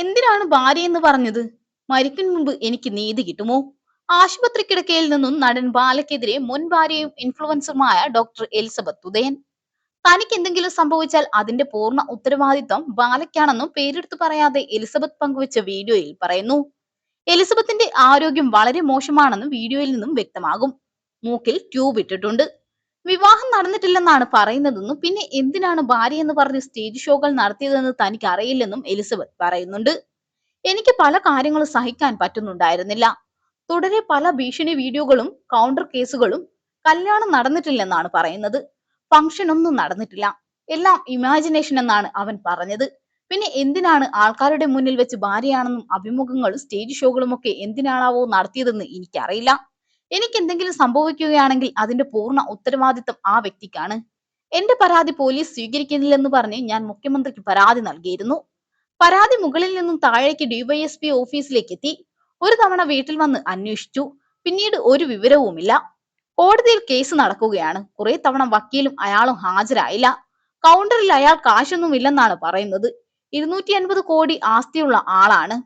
എന്തിനാണ് ഭാര്യ എന്ന് പറഞ്ഞത്? മരിക്കും മുമ്പ് എനിക്ക് നീതി കിട്ടുമോ? ആശുപത്രി കിടക്കയിൽ നിന്നും നടൻ ബാലയ്ക്കെതിരെ മുൻ ഭാര്യയും ഇൻഫ്ലുവൻസറുമായ ഡോക്ടർ എലിസബത്ത് ഉദയൻ. തനിക്ക് എന്തെങ്കിലും സംഭവിച്ചാൽ അതിന്റെ പൂർണ ഉത്തരവാദിത്വം ബാലയ്ക്കാണെന്നും പേരെടുത്തു പറയാതെ എലിസബത്ത് പങ്കുവച്ച വീഡിയോയിൽ പറയുന്നു. എലിസബത്തിന്റെ ആരോഗ്യം വളരെ മോശമാണെന്നും വീഡിയോയിൽ നിന്നും വ്യക്തമാകും. മൂക്കിൽ ട്യൂബ് ഇട്ടിട്ടുണ്ട്. വിവാഹം നടന്നിട്ടില്ലെന്നാണ് പറയുന്നതെന്നും പിന്നെ എന്തിനാണ് ഭാര്യ എന്ന് പറഞ്ഞ് സ്റ്റേജ് ഷോകൾ നടത്തിയതെന്ന് തനിക്ക് അറിയില്ലെന്നും എലിസബത്ത് പറയുന്നുണ്ട്. എനിക്ക് പല കാര്യങ്ങളും സഹിക്കാൻ പറ്റുന്നുണ്ടായിരുന്നില്ല. തുടരെ പല ഭീഷണി വീഡിയോകളും കൗണ്ടർ കേസുകളും കല്യാണം നടന്നിട്ടില്ലെന്നാണ് പറയുന്നത്. ഫംഗ്ഷൻ ഒന്നും നടന്നിട്ടില്ല. എല്ലാം ഇമാജിനേഷൻ എന്നാണ് അവൻ പറഞ്ഞത്. പിന്നെ എന്തിനാണ് ആൾക്കാരുടെ മുന്നിൽ വെച്ച് ഭാര്യയാണെന്നും അഭിമുഖങ്ങളും സ്റ്റേജ് ഷോകളും ഒക്കെ എന്തിനാണാവോ നടത്തിയതെന്ന് എനിക്കറിയില്ല. എനിക്ക് എന്തെങ്കിലും സംഭവിക്കുകയാണെങ്കിൽ അതിന്റെ പൂർണ ഉത്തരവാദിത്തം ആ വ്യക്തിക്കാണ്. എന്റെ പരാതി പോലീസ് സ്വീകരിക്കുന്നില്ലെന്ന് പറഞ്ഞ് ഞാൻ മുഖ്യമന്ത്രിക്ക് പരാതി നൽകിയിരുന്നു. പരാതി മുകളിൽ നിന്നും താഴേക്ക് ഡിവൈഎസ്പി ഓഫീസിലേക്ക് എത്തി ഒരു തവണ വീട്ടിൽ വന്ന് അന്വേഷിച്ചു. പിന്നീട് ഒരു വിവരവുമില്ല. കോടതിയിൽ കേസ് നടക്കുകയാണ്. കുറെ തവണ വക്കീലും അയാളും ഹാജരായില്ല. കൗണ്ടറിൽ അയാൾ കാശൊന്നുമില്ലെന്നാണ് പറയുന്നത്. ഇരുന്നൂറ്റി അൻപത് കോടി ആസ്തിയുള്ള ആളാണ്.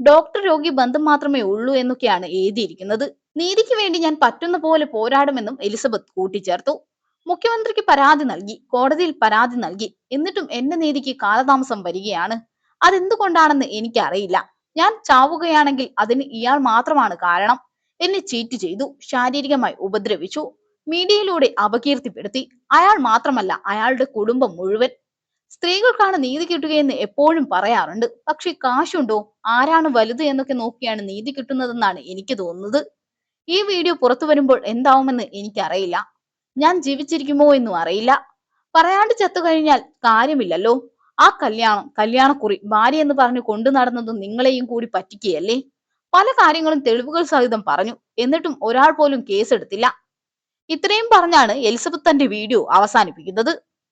ഡോക്ടർ രോഗി ബന്ധം മാത്രമേ ഉള്ളൂ എന്നൊക്കെയാണ് എഴുതിയിരിക്കുന്നത്. നീതിക്ക് വേണ്ടി ഞാൻ പറ്റുന്ന പോലെ പോരാടുമെന്നും എലിസബത്ത് കൂട്ടിച്ചേർത്തു. മുഖ്യമന്ത്രിക്ക് പരാതി നൽകി കോടതിയിൽ പരാതി നൽകി. എന്നിട്ടും എന്റെ നീതിക്ക് കാലതാമസം വരികയാണ്. അതെന്തുകൊണ്ടാണെന്ന് എനിക്കറിയില്ല. ഞാൻ ചാവുകയാണെങ്കിൽ അതിന് ഇയാൾ മാത്രമാണ് കാരണം. എന്നെ ചീറ്റ് ചെയ്തു ശാരീരികമായി ഉപദ്രവിച്ചു മീഡിയയിലൂടെ അപകീർത്തിപ്പെടുത്തി. അയാൾ മാത്രമല്ല അയാളുടെ കുടുംബം മുഴുവൻ. സ്ത്രീകൾക്കാണ് നീതി കിട്ടുകയെന്ന് എപ്പോഴും പറയാറുണ്ട്. പക്ഷെ കാശുണ്ടോ? ആരാണ് വലുത് എന്നൊക്കെ നോക്കിയാണ് നീതി കിട്ടുന്നതെന്നാണ് എനിക്ക് തോന്നുന്നത്. ഈ വീഡിയോ പുറത്തു വരുമ്പോൾ എന്താവുമെന്ന് എനിക്കറിയില്ല. ഞാൻ ജീവിച്ചിരിക്കുമോ എന്നും അറിയില്ല. പറയാണ്ട് ചത്തു കഴിഞ്ഞാൽ കാര്യമില്ലല്ലോ. ആ കല്യാണം കല്യാണക്കുറി ഭാര്യ എന്ന് പറഞ്ഞു കൊണ്ടു നടന്നതും നിങ്ങളെയും കൂടി പറ്റിക്കുകയല്ലേ? പല കാര്യങ്ങളും തെളിവുകൾ സഹിതം പറഞ്ഞു. എന്നിട്ടും ഒരാൾ പോലും കേസെടുത്തില്ല. ഇത്രയും പറഞ്ഞാണ് എലിസബത്ത് തന്റെ വീഡിയോ അവസാനിപ്പിക്കുന്നത്.